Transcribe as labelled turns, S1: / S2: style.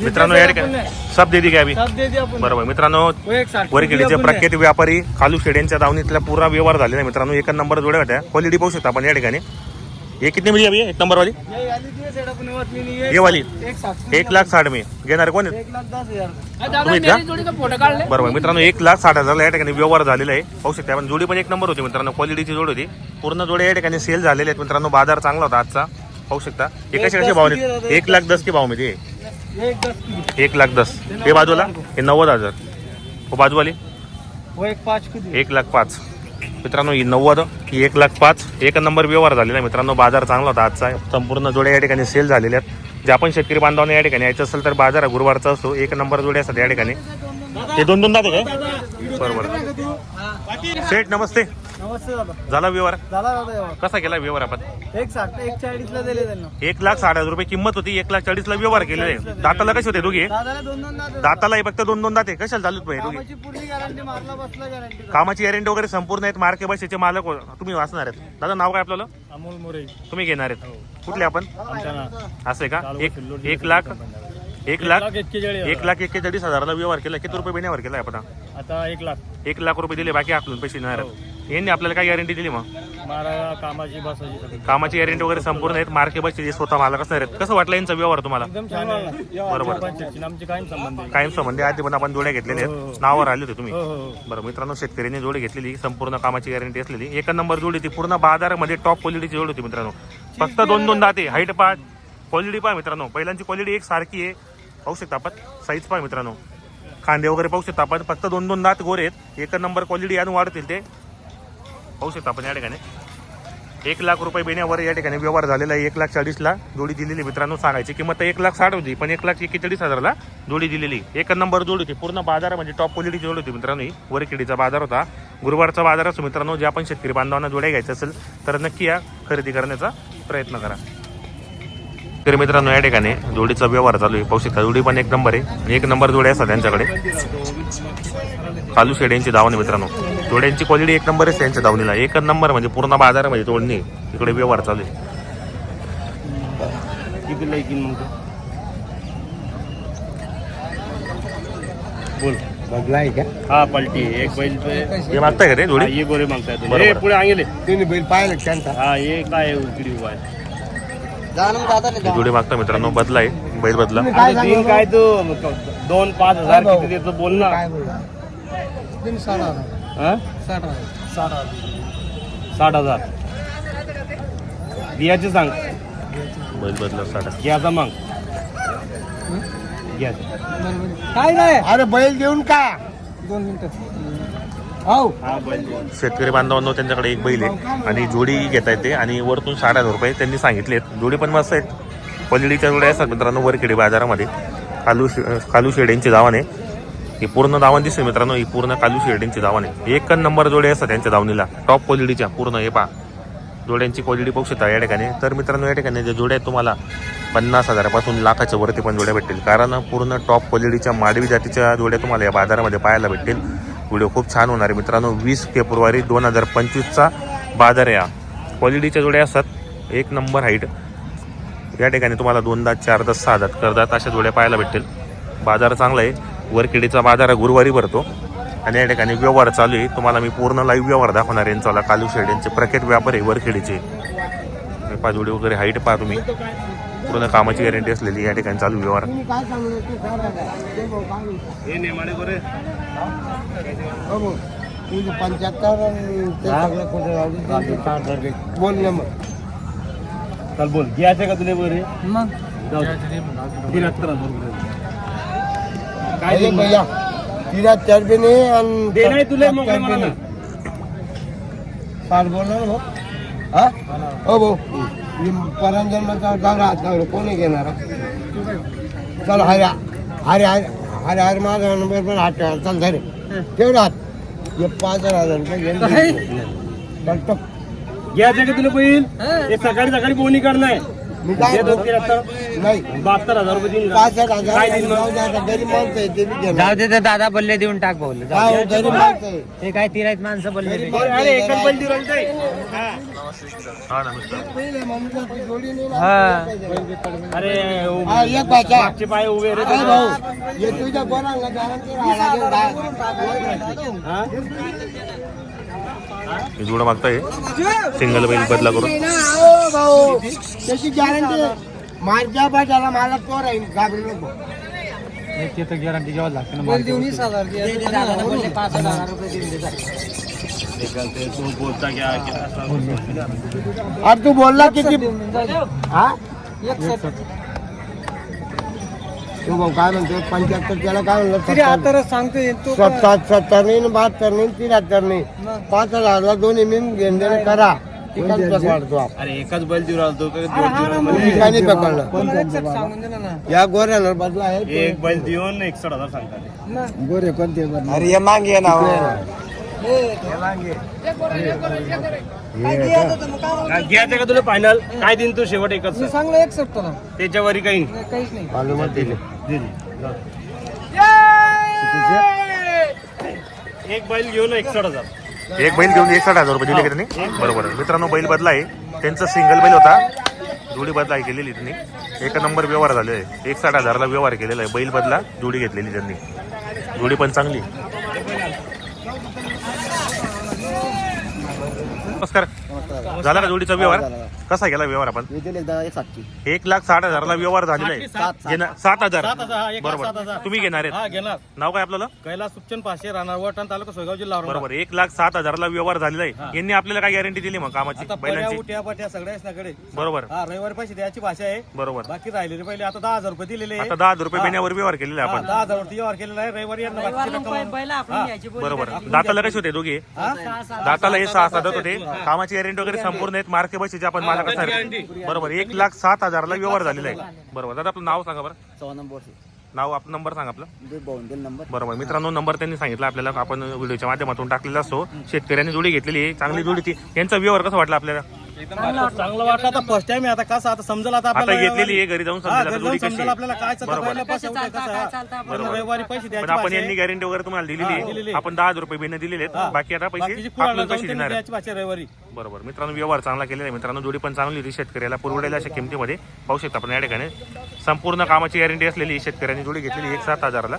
S1: मित्रांनो या ठिकाणी सब दे दी काय बरोबर मित्रांनो
S2: वो एक साठ
S1: वरखेडीचे प्रख्यात व्यापारी खालू शेड्यांच्या दावणीतला पूरा व्यवहार झालेला मित्रांनो एक नंबर जोड्या होत्या. क्वालिटी पाहू शकता आपण या ठिकाणी. हे किती मिळली अभी? एक नंबर वाली?
S2: ये वाली अपने नहीं है।
S1: ये
S2: एक साठ।
S1: एक लाख साठ मी घेणार कोण आहेत?
S2: एक लाख दस हजार?
S1: बरोबर मित्रांनो एक लाख साठ हजारला या ठिकाणी व्यवहार झालेला आहे. पाहू शकता आपण जोडी पण एक नंबर होती मित्रांनो. क्वालिटीची जोडी होती. पूर्ण जोड्या या ठिकाणी सेल झालेले आहेत मित्रांनो. बाजार चांगला होता आजचा. पाहू शकता. हे कसे कसे भाव आहेत? एक लाख दस के भावमध्ये
S2: ये एक
S1: एक लाख दस. हे बाजूला? हे नव्वद हजार. हो बाजूवाली?
S2: एक दी
S1: एक लाख पाच. मित्रांनो ही नव्वद ही एक लाख पाच. एक नंबर व्यवहार झालेला आहे मित्रांनो. बाजार चांगला होता आजचा. संपूर्ण जोड्या या ठिकाणी सेल झालेल्या आहेत. जे आपण शेतकरी बांधवांना या ठिकाणी यायचं असेल तर बाजार गुरुवारचा असतो एक नंबर जोड्या असतात या ठिकाणी. हे दोन दोन दाते काय? बरोबर. सेठ नमस्ते.
S2: नमस्ते दादा.
S1: झाला व्यवहार?
S2: झाला दादा
S1: कसा केला व्यवहार आपण?
S2: एक साठ एक चाळीसला दिले त्यांना.
S1: एक लाख साठ हजार रुपये किंमत होती एक लाख चाळीसला व्यवहार केलेले. दाताला कसे होते दोघे?
S2: दादाला दोन दोन दादा
S1: दाताला हे फक्त दोन दोन दाते कशाला चालू दोघे?
S2: कामाची पूर्ण गॅरंटी मारला बसला गॅरंटी
S1: कामाची गॅरंटी वगैरे संपूर्ण आहेत. मार्के बसेचे मालक हो- तुम्ही वाचणार आहेत. दादा नाव काय आपल्याला?
S2: अमोल मोरे.
S1: तुम्ही घेणार आहेत. कुठले आपण? असं आहे का? एक एक लाख एक लाख एक लाख एक्केचाळीस हजाराला व्यवहार केला. किती रुपये महिन्यावर केला आपण?
S2: आता एक लाख.
S1: एक लाख रुपये दिले. बाकी आपल्याला पैसे नाही राहत. यांनी आपल्याला काय गॅरंटी दिली मग?
S2: कामाची बसायची सगळी
S1: कामाची गॅरंटी वगैरे संपूर्ण आहेत. मार्के बसचे जे स्वतः मालक असणार आहेत. कसं वाटलं यांचा व्यवहार तुम्हाला?
S2: एकदम छान आहे.
S1: बरोबर.
S2: आमचे कायम संबंध आहे.
S1: कायम संबंधी आधी पण आपण जोड्या घेतलेल्या आहेत. नावावर आले होते तुम्ही.
S2: हो हो
S1: बरं मित्रांनो शेतकऱ्यांनी जोडी घेतलेली. संपूर्ण कामाची गॅरंटी असलेली. एक नंबर जोडी ती पूर्ण बाजारामध्ये टॉप क्वालिटीची जोडी होती मित्रांनो. फक्त दोन दोन दाते. हाईट पहा. क्वालिटी पहा मित्रांनो. पहिल्यांची क्वालिटी एक सारखी आहे. पाहू शकता आपण. साईज पहा मित्रांनो. कांदे वगैरे पाहू शकता आपण. फक्त दोन दोन दात गोरे आहेत. एक नंबर क्वालिटी आणि वाढतील ते. पाहू शकता आपण या ठिकाणी. एक लाख रुपये बेण्यावर या ठिकाणी व्यवहार झालेला आहे. एक लाख चाळीसला जोडी दिलेली मित्रांनो सांगायची किंमत तर एक लाख साठ होती पण एक लाख एकेचाळीस हजारला जोडी दिलेली एक नंबर जोडी होती. पूर्ण बाजार म्हणजे टॉप क्वालिटीची जोडी होती मित्रांनो ही. वरखेडीचा बाजार होता. गुरुवारचा बाजार असतो मित्रांनो जे आपण शेतकरी बांधवांना जोड्या घ्यायचं असेल तर नक्की या खरेदी करण्याचा प्रयत्न करा. तर मित्रांनो या ठिकाणी जोडीचा व्यवहार चालू आहे. पाहू शकता जोडी पण एक नंबर आहे. एक नंबर जोडी असतात त्यांच्याकडे. कालू शेड यांची मित्रांनो. जोड्यांची क्वालिटी एक नंबर आहे त्यांच्या धावणीला. एक नंबर म्हणजे पूर्ण बाजारामध्ये तोडणी. इकडे व्यवहार चालू आहे.
S2: किती लायकीन मग बोल.
S3: बदलाय का?
S2: हा पलटी एक बैल पे
S1: हे मागताय का ते
S2: हा,
S1: जोडी
S2: ये गोरे मागताय तुम्ही.
S1: बरोबर.
S2: हे पुढे आंगेले
S3: तिने बैल पाहिलं का त्यांचा?
S2: हा ये काय उकडी उभा आहे.
S1: ही जोडी मागता मित्रांनो बदला आहे. बैल बदला.
S3: काय
S2: अरे तीन काय तू? दोन पाच हजार किती देतो? बोल ना.
S3: काय बोलला? तीन साठ हजार
S2: हा?
S3: साठ हजार. साठ हजार
S2: साठ हजार बियाचे सांग.
S1: बैल बदला साडा
S2: घ्याचा मग
S3: काय नाही. अरे बैल देऊन का? दोन मिनिटं. हो
S2: हा बैल
S1: शेतकरी बांधवांनो त्यांच्याकडे एक बैल आहे आणि जोडी घेता येते आणि वरतून साठ हजार रुपये त्यांनी सांगितलेत जोडी पण मस्त आहेत. क्वालिटीच्या जोड्या असतात मित्रांनो वरखेडी बाजारामध्ये. कालू शे- कालू शेड्यांची दावण आहे ही पूर्ण दावण दिसते मित्रांनो. ही पूर्ण काजू शेड्यांची दावण आहे. एक नंबर जोडे असतात त्यांच्या दावणीला. टॉप क्वालिटीच्या पूर्ण हे पा जोड्यांची क्वालिटी पाहू शकता या ठिकाणी. तर मित्रांनो या ठिकाणी जे जोड्या आहेत तुम्हाला पन्नास हजारापासून लाखाच्या वरती पण जोड्या भेटतील. कारण पूर्ण टॉप क्वालिटीच्या माडवी जातीच्या जोड्या तुम्हाला या बाजारामध्ये पाहायला भेटतील. व्हिडिओ खूप छान होणार आहे मित्रांनो. वीस फेब्रुवारी दोन हजार पंचवीसचा बाजार या क्वालिटीच्या जोड्या असतात. एक नंबर हाईट या ठिकाणी तुम्हाला दोनदा चारदा सहा दात करदात अशा जोड्या पाहायला भेटतील. बाजार चांगला आहे. वरखेडीचा बाजार हा गुरुवारी भरतो. आणि या ठिकाणी व्यवहार चालू आहे. तुम्हाला मी पूर्ण लाईव्ह व्यवहार दाखवणार आहे. यांचा कालू शेड यांचे प्रख्यात व्यापार आहे वरखेडीचे हे पहा जोडी वगैरे हाईट पहा तुम्ही. पूर्ण कामाची गॅरंटी असलेली या ठिकाणी चालू व्यवहार.
S3: पंच्याहत्तर. बोल ना मग.
S2: चल बोल. घ्यायचे का तुला गोरे
S3: मग.
S2: त्र्याहत्तर. काय?
S3: भैया तिला चरबी नाही आणि
S2: दे नाही तुला.
S3: नाही. साठ बोलणार ना भाऊ हा. हो? भाऊ. परंजन्माचा जागा हात लावलं. कोणी घेणार? हा? चल हरे हरे हरे हरे हरे माझा नंबर पण हात ठेवा. चल धरे. तेवढं हात. हे पाच हजार रुपये घेऊन.
S2: घ्यायचे का तुला बैल? हे सकाळी सकाळी बोनी करणार.
S3: मी काय नाही
S2: बहात्तर हजार रुपये देईन.
S3: पासष्ट हजार जाऊ
S2: मग?
S3: दे आता गरीब माणसं आहे ते बी घेणार.
S4: जाऊ दे दादा बल्ले देऊन टाक भाऊ
S3: हा, हो, गरीब माणसं आहे
S4: ते काय तिरायत माणसं बल्ले
S3: गरीब. माणसं
S2: अरे
S3: आहे,
S2: एकच बैल देऊ राहिलं ते. हा.
S1: हा नमस्कार
S3: पहिले माणसाची जोडी नाही ना.
S4: हा.
S2: अरे
S3: हा, एक बाचा.
S2: मागचे पाय उभे रे
S3: अरे भाऊ हे तुझ्या guarantee दहा-
S2: हा?
S1: हे जोडं मागताय सिंगल बैल बदला करून
S3: भाऊ त्याची गॅरंटी माझ्या बाजाला मला तो राहील घाबरू नको.
S4: ते तर गॅरंटी घ्यावं लागते ना बोलले पाच हजार रुपये.
S2: ते बोलता क्या.
S3: अरे तू बोलला किती हा? तू भाऊ काय म्हणतो पंच्याहत्तर त्याला काय म्हणलं?
S4: सांगतोय
S3: सत्तर सत्तर नाही बहात्तर नाही त्र्याहत्तर नाही पाच हजारला दोन्ही मिळून घेऊन देणे करा. ठिकाणी पकडतो आपण.
S2: अरे एकच बैल देऊ राहिलो तो काय दोन देऊ राहिलो
S3: मी
S2: म्हणे.
S3: ठिकाणी पकडलं. या गोऱ्याला बदला आहे
S2: एक बैल देऊन एकसठ हजार सांगतात
S3: गोरे कोणते अरे ये मागे ना
S2: घ्यायचं का? तुला फायनल काय देईन तू शेवट एकच? सांग.
S4: चांगलं एक सकतो ना.
S2: त्याच्यावरी काही?
S4: काहीच नाही.
S3: दिले.
S2: एक बैल घेऊन एकसठ हजार
S1: एक बैल घेऊन एकसठ हजार रुपये दिले का त्यांनी? बरोबर मित्रांनो बैल बदला आहे त्यांचा सिंगल बैल होता. जोडी बदला केलेली त्यांनी. एक नंबर व्यवहार झाले आहे. एक साठ हजारला व्यवहार केलेला आहे. बैल बदला जोडी घेतलेली त्यांनी. जोडी पण चांगली. नमस्कार. झाला का जोडीचा व्यवहार? कसा गेला व्यवहार आपण? एक लाख साठ हजारला व्यवहार झालेला आहे. घेणार- सात हजार
S2: सात हजार, हा, एक लाख सात
S1: बरोबर.
S2: हजार.
S1: तुम्ही घेणार
S2: हा
S1: आहेत
S2: घेणार.
S1: नाव काय आपल्याला?
S2: कैलास सुपचन पाचशे राहणार वटण तालुका सोयगाव जिल्हा औरंगाबाद.
S1: बरोबर. एक लाख सात हजारला व्यवहार झालेला आहे. यांनी आपल्याला काय गॅरंटी दिली मग कामाची?
S2: आता
S1: बैलांची?
S2: उट्या पाट्या सगळ्याच नाकडे
S1: बरोबर.
S2: हा रविवारी पैसे द्यायची भाषा आहे.
S1: बरोबर.
S2: बाकी राहिलेले पहिले आता दहा हजार रुपये दिलेले आहे.
S1: आता दहा हजार रुपये महिन्यावर व्यवहार केलेला आहे
S2: हा,
S1: आपण.
S2: दहा हजार वरती व्यवहार केलेला आहे. रविवारी यांना बाकीची रक्कम-.
S1: बरोबर. दाताला कसे होते दोघे?
S2: हा?
S1: दाताला हे सहा साधत होते कामाची गॅरंटी वगैरे संपूर्ण आहेत. मार्के बसीचे आपण कसं बरोबर एक लाख सात हजारला व्यवहार झालेला आहे. बरोबर दादा आपलं नाव सांगा बरं. नाव आपलं नंबर सांगा आपलं. बरोबर मित्रांनो नंबर त्यांनी सांगितला आपल्याला. आपण व्हिडिओच्या माध्यमातून टाकलेला असतो. शेतकऱ्यांनी जोडी घेतलेली आहे. चांगली जोडी ती. यांचा व्यवहार कसा वाटला आपल्याला?
S2: चांगलं वाटलं. आता फर्स्ट टाइम आहे. आता कसं आता समजेल आता
S1: आता
S2: आपल्याला
S1: घेतलेली आहे घरी जाऊन
S2: हा,
S1: समजेल. आता
S2: घरी
S1: जोडी
S2: जाऊन
S1: कशी
S2: समजेल
S1: आहे.
S2: आपल्याला काय चालतं.
S1: बरोबर.
S2: पहिलं कसं होतं, कसं आहे. पण रविवारी पैसे
S1: पण
S2: द्यायची
S1: आपण यांनी. गॅरंटी वगैरे तुम्हाला दिलेली आहे.
S2: दिलेली.
S1: आपण दहा हजार रुपये बिन दिलेले आहेत. बाकी आता
S2: बाकीची
S1: पैसे
S2: कुणाला
S1: आपल्याला
S2: जाऊन
S1: पैसे
S2: त्यांनी
S1: देणार.
S2: द्यायची रविवारी.
S1: बरोबर. मित्रांनो व्यवहार चांगला केलेला आहे. मित्रांनो जोडी पण चांगली होती. शेतकऱ्याला पुरवडेल अशा किमतीमध्ये. पाहू शकता आपण या ठिकाणी. संपूर्ण कामाची गॅरंटी असलेली शेतकऱ्यांनी जोडी घेतलेली एक सात हजाराला.